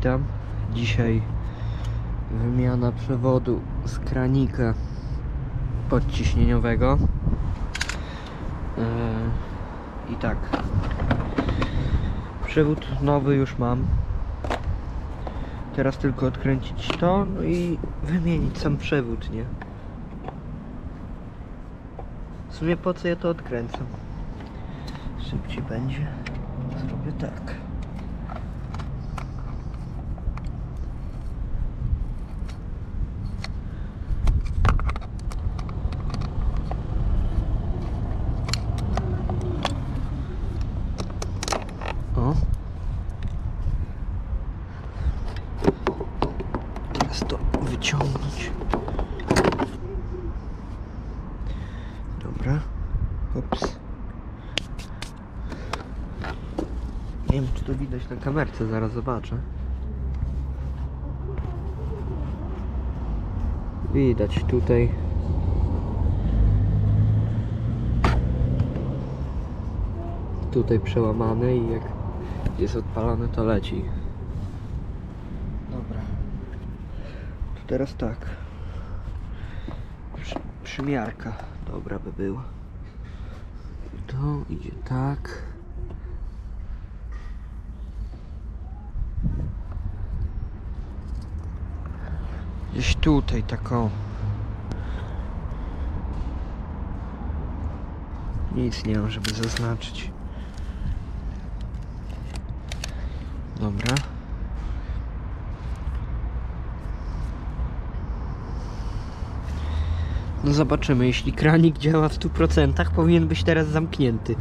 witam. Dzisiaj wymiana przewodu z kranika podciśnieniowego. Yy, I tak. Przewód nowy już mam. Teraz tylko odkręcić to no i wymienić sam przewód, nie? W sumie po co ja to odkręcam? Szybciej będzie. Zrobię tak. O. Teraz to wyciągnąć. Dobra. Ups. Nie wiem, czy to widać na kamerce, zaraz zobaczę. Widać tutaj. Tutaj przełamany i jak jest odpalony to leci. Dobra. To teraz tak. Przy, przymiarka. Dobra by była. To idzie tak. Gdzieś tutaj taką. Nic nie mam, żeby zaznaczyć. Dobra. No zobaczymy, jeśli kranik działa w 100%, powinien być teraz zamknięty.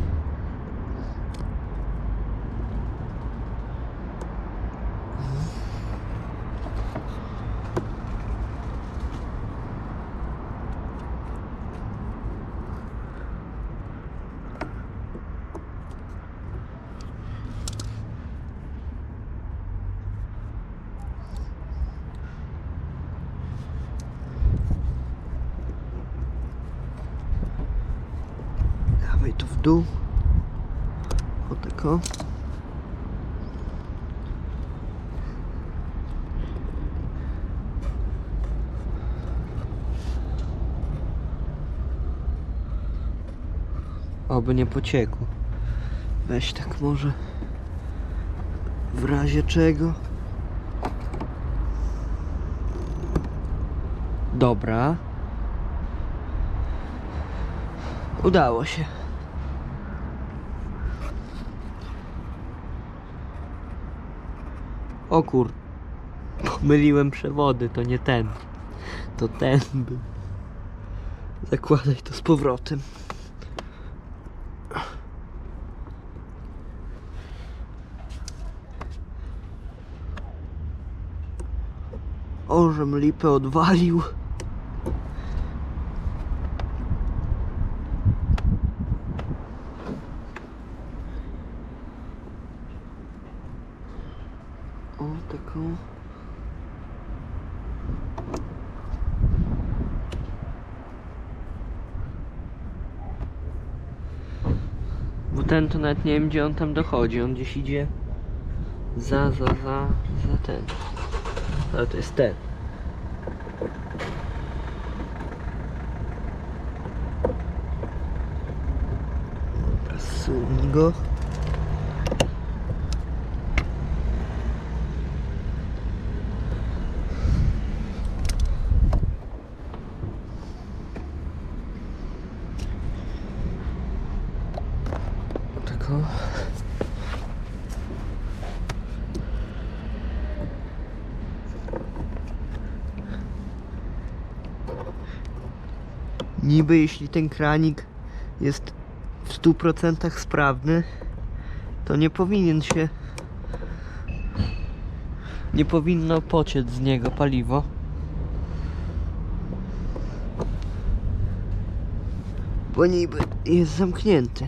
Dół. O tako. Oby nie pociekł. Weź tak może. W razie czego. Dobra. Udało się. O kur... Pomyliłem przewody, to nie ten. To ten był. Zakładaj to z powrotem. O, żem lipę odwalił. O, taką. Bo ten to nawet nie wiem gdzie on tam dochodzi, on gdzieś idzie za, za, za, za ten. Ale to jest ten. Go. Tako. Niby jeśli ten kranik jest w 100% sprawny, to nie powinien się nie powinno pociec z niego paliwo. Bo niby jest zamknięty.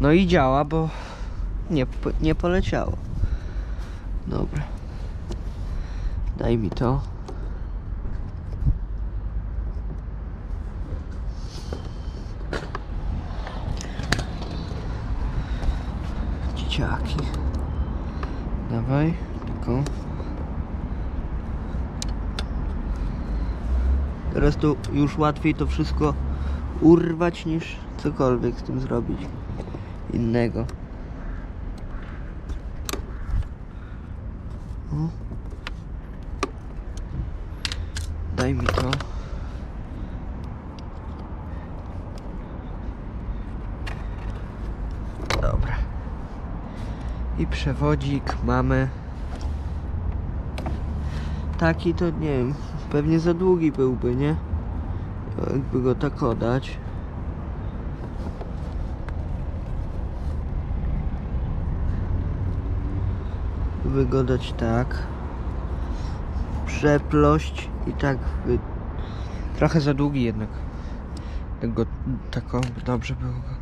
No i działa, bo nie, nie poleciało. Dobra. Daj mi to. Dawaj, tylko. Teraz tu już łatwiej to wszystko urwać niż cokolwiek z tym zrobić innego. O. Daj mi to. Przewodzik mamy. Taki to nie wiem, pewnie za długi byłby, nie? Jakby go tak oddać. Wygodać tak. Przeplość i tak wy... Trochę za długi jednak. Tego tak dobrze było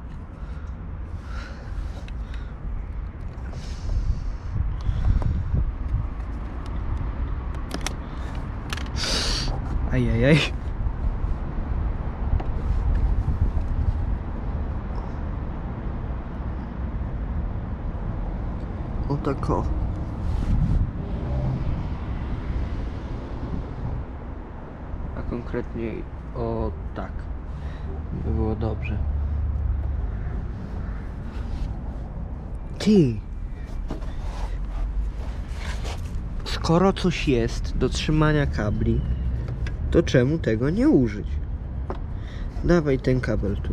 Ajajaj. O tak o. A konkretnie o tak. By było dobrze. Ty. Skoro coś jest do trzymania kabli, to czemu tego nie użyć? Dawaj ten kabel tu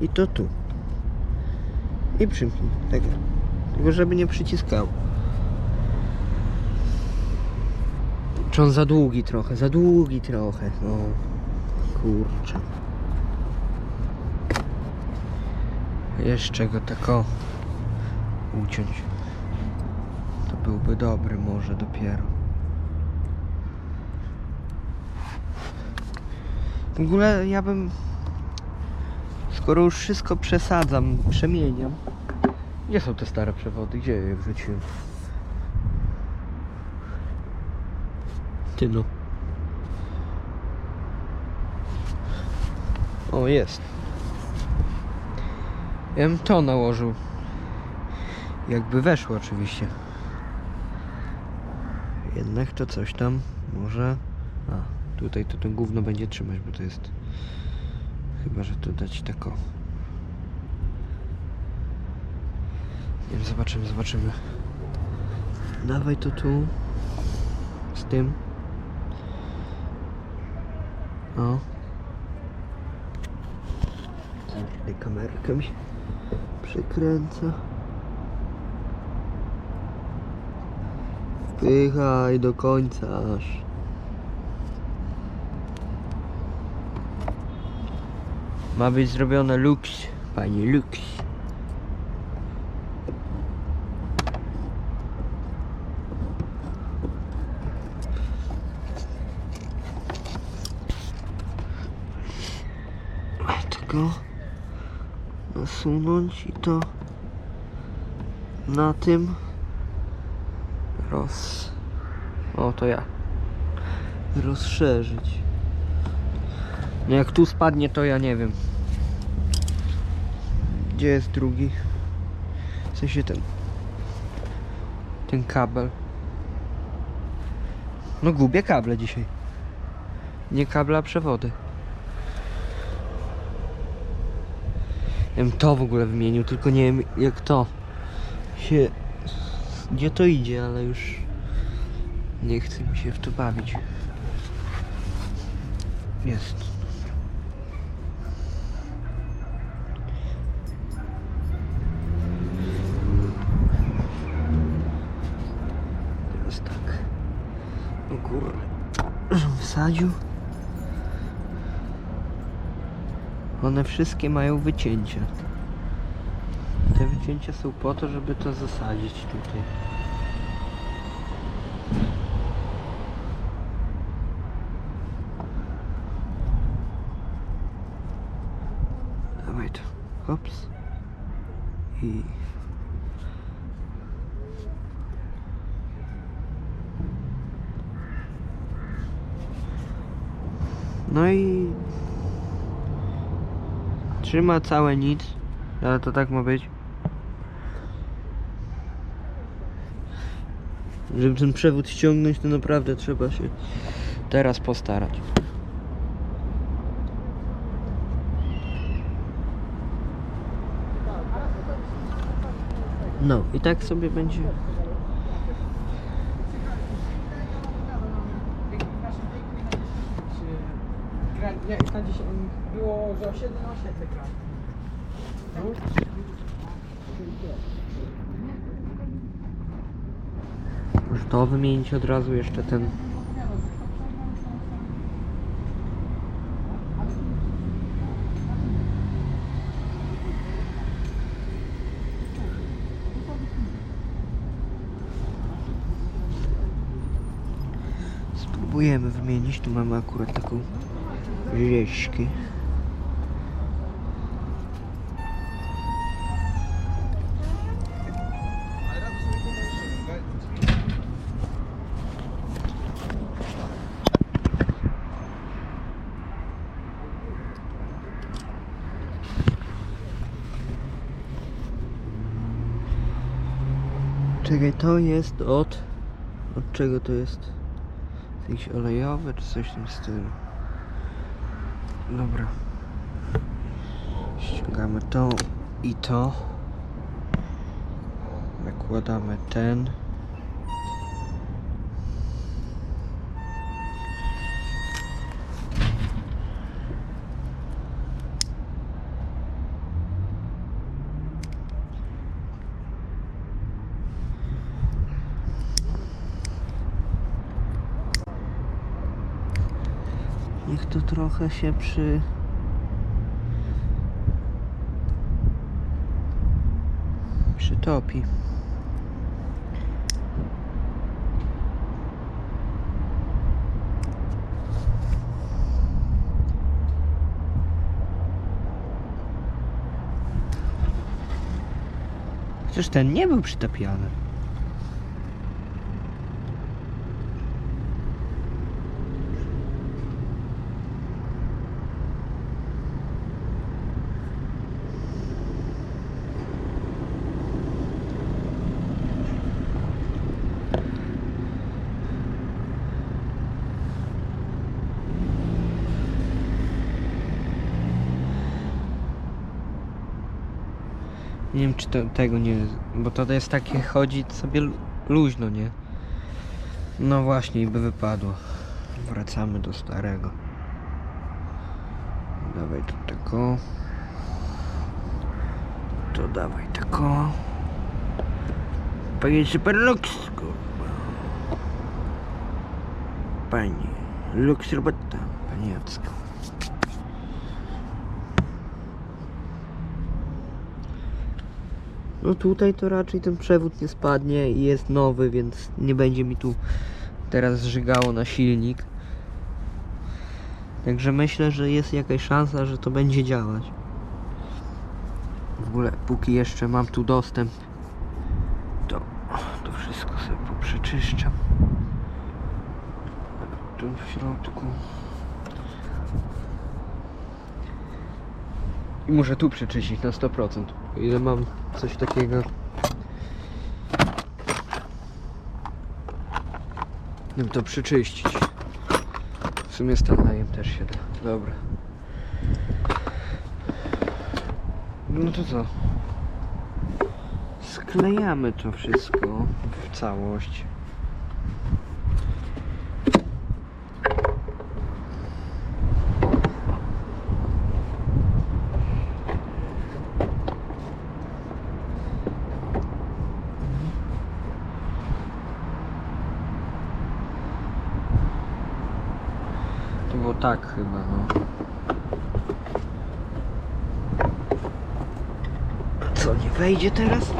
i to tu. I przymknij. Tak. Tylko żeby nie przyciskał. Czy on za długi trochę? Za długi trochę. No. Kurczę. Jeszcze go tak o uciąć. To byłby dobry może dopiero. W ogóle ja bym. Skoro już wszystko przesadzam, przemieniam. Gdzie są te stare przewody? Gdzie je wrzuciłem? Ty no. O, jest. Ja bym to nałożył. Jakby weszło oczywiście. Jednak to coś tam może... A, tutaj to ten gówno będzie trzymać, bo to jest... Chyba, że to dać tako. Nie wiem, zobaczymy, zobaczymy. Dawaj to tu. Z tym. O. Tutaj kamerkę mi przykręca. Wpychaj do końca aż. Ma być zrobione luks, pani luks. Tego nasunąć i to na tym roz... O, to ja. Rozszerzyć. No jak tu spadnie, to ja nie wiem. Gdzie jest drugi? W sensie ten... Ten kabel. No gubię kable dzisiaj. Nie kable, a przewody. Ja bym to w ogóle wymienił, tylko nie wiem jak to się... Gdzie to idzie, ale już nie chce mi się w to bawić. Jest. O kurde. Wsadził. One wszystkie mają wycięcia. Te wycięcia są po to, żeby to zasadzić tutaj. Dawaj to. Hops. I... No i trzyma całe nic, ale to tak ma być. Żeby ten przewód ściągnąć, to naprawdę trzeba się teraz postarać. No i tak sobie będzie na 10, było, że o 7 na 8 gra. Może to wymienić od razu jeszcze ten. Spróbujemy wymienić. Tu mamy akurat taką rzeźkę. Czekaj, to jest od... Od czego to jest? Jakieś olejowe czy coś w tym stylu? Dobra. Ściągamy to i to. Nakładamy ten. To trochę się przy... przytopi. Chociaż ten nie był przytapiany. To, tego nie. Bo to jest takie chodzi sobie lu- luźno, nie? No właśnie by wypadło. Wracamy do starego. Dawaj tu tako. To dawaj tako. Panie Super Lux, kurwa. Panie. Lux robota. Panie No tutaj to raczej ten przewód nie spadnie i jest nowy, więc nie będzie mi tu teraz żygało na silnik. Także myślę, że jest jakaś szansa, że to będzie działać. W ogóle póki jeszcze mam tu dostęp, to to wszystko sobie poprzeczyszczam. Tu w środku. I muszę tu przeczyścić na 100%. O ile mam coś takiego. Bym to przeczyścić. W sumie z Tanlajem też się da. Dobra. No to co? Sklejamy to wszystko w całość. Tak chyba, no. Co, nie wejdzie teraz?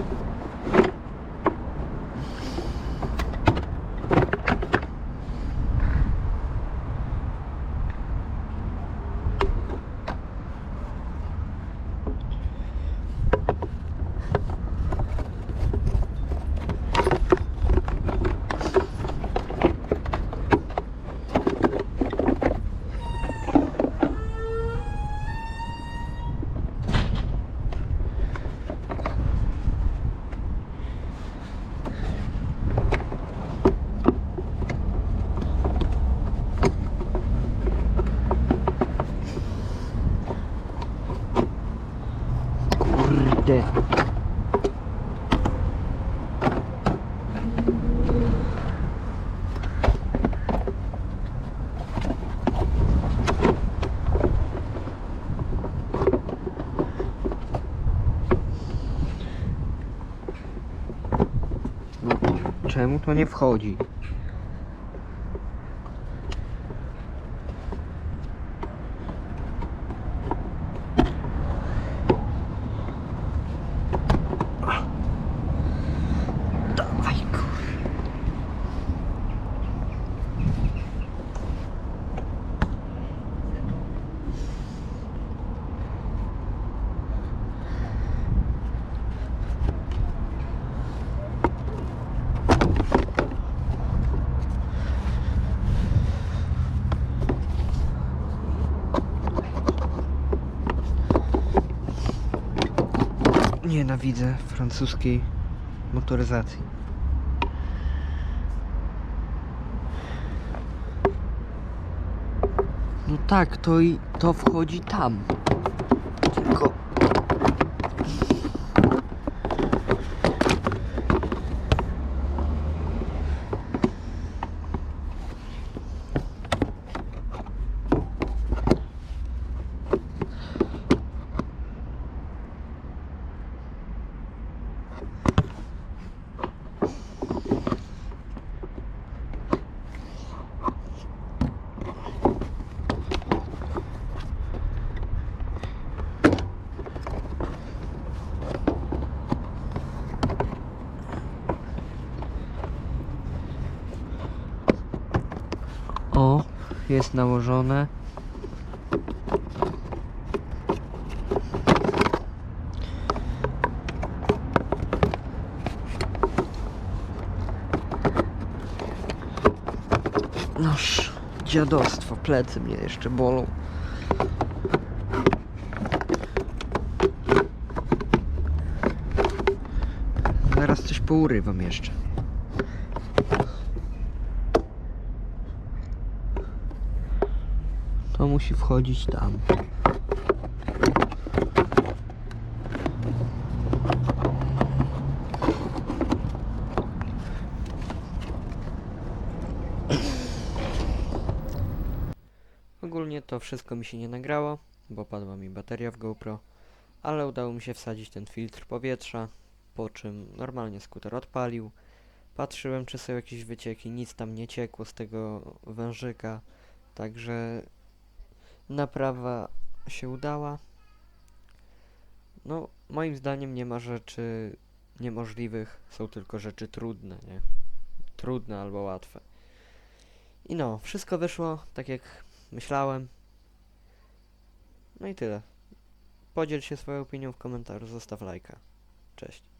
To nie wchodzi? Nienawidzę francuskiej motoryzacji. No tak, to i to wchodzi tam. Tylko. O, jest nałożone. Noż, dziadostwo, plecy mnie jeszcze bolą. Zaraz coś pourywam jeszcze. Musi wchodzić tam. Ogólnie to wszystko mi się nie nagrało, bo padła mi bateria w GoPro, ale udało mi się wsadzić ten filtr powietrza, po czym normalnie skuter odpalił. Patrzyłem, czy są jakieś wycieki, nic tam nie ciekło z tego wężyka, także naprawa się udała. No, moim zdaniem nie ma rzeczy niemożliwych, są tylko rzeczy trudne, nie? Trudne albo łatwe. I no, wszystko wyszło tak jak myślałem. No i tyle. Podziel się swoją opinią w komentarzu, zostaw lajka. Cześć.